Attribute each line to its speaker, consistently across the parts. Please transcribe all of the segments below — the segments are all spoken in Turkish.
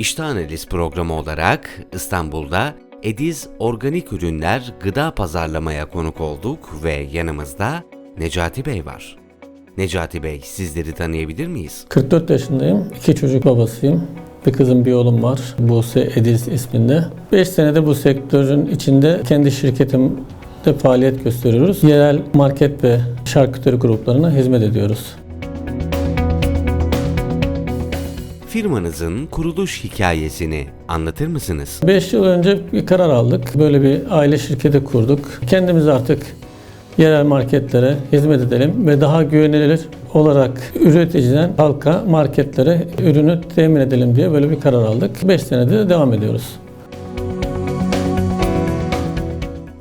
Speaker 1: İşte Analiz programı olarak İstanbul'da Ediz Organik Ürünler Gıda Pazarlamaya konuk olduk ve yanımızda Necati Bey var. Necati Bey sizleri tanıyabilir miyiz?
Speaker 2: 44 yaşındayım. İki çocuk babasıyım. Bir kızım bir oğlum var. Buse Ediz isminde. 5 senedir bu sektörün içinde kendi şirketimde faaliyet gösteriyoruz. Yerel market ve şarküteri gruplarına hizmet ediyoruz.
Speaker 1: Firmanızın kuruluş hikayesini anlatır mısınız?
Speaker 2: 5 yıl önce bir karar aldık. Böyle bir aile şirketi kurduk. Kendimiz artık yerel marketlere hizmet edelim ve daha güvenilir olarak üreticiden halka, marketlere ürünü temin edelim diye böyle bir karar aldık. 5 senedir de devam ediyoruz.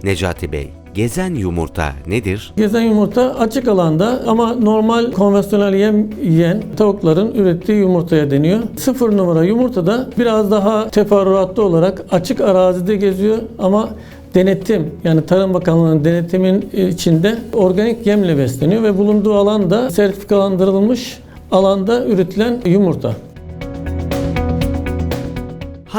Speaker 1: Necati Bey, gezen yumurta nedir?
Speaker 2: Gezen yumurta açık alanda ama normal konvansiyonel yem yiyen tavukların ürettiği yumurtaya deniyor. Sıfır numara yumurta da biraz daha teferruatlı olarak açık arazide geziyor ama denetim yani Tarım Bakanlığı'nın denetimin içinde organik yemle besleniyor ve bulunduğu alanda sertifikalandırılmış alanda üretilen yumurta.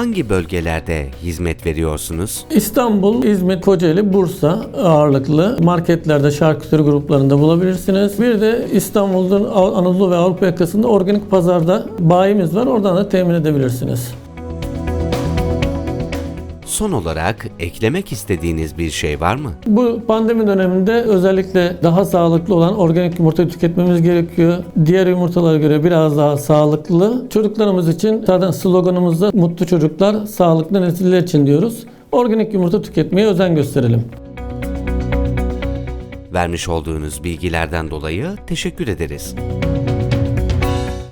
Speaker 1: Hangi bölgelerde hizmet veriyorsunuz?
Speaker 2: İstanbul, İzmir, Kocaeli, Bursa ağırlıklı marketlerde şarküteri gruplarında bulabilirsiniz. Bir de İstanbul'un Anadolu ve Avrupa yakasında organik pazarda bayimiz var. Oradan da temin edebilirsiniz.
Speaker 1: Son olarak eklemek istediğiniz bir şey var mı?
Speaker 2: Bu pandemi döneminde özellikle daha sağlıklı olan organik yumurta tüketmemiz gerekiyor. Diğer yumurtalara göre biraz daha sağlıklı. Çocuklarımız için zaten sloganımızda mutlu çocuklar, sağlıklı nesiller için diyoruz. Organik yumurta tüketmeye özen gösterelim.
Speaker 1: Vermiş olduğunuz bilgilerden dolayı teşekkür ederiz.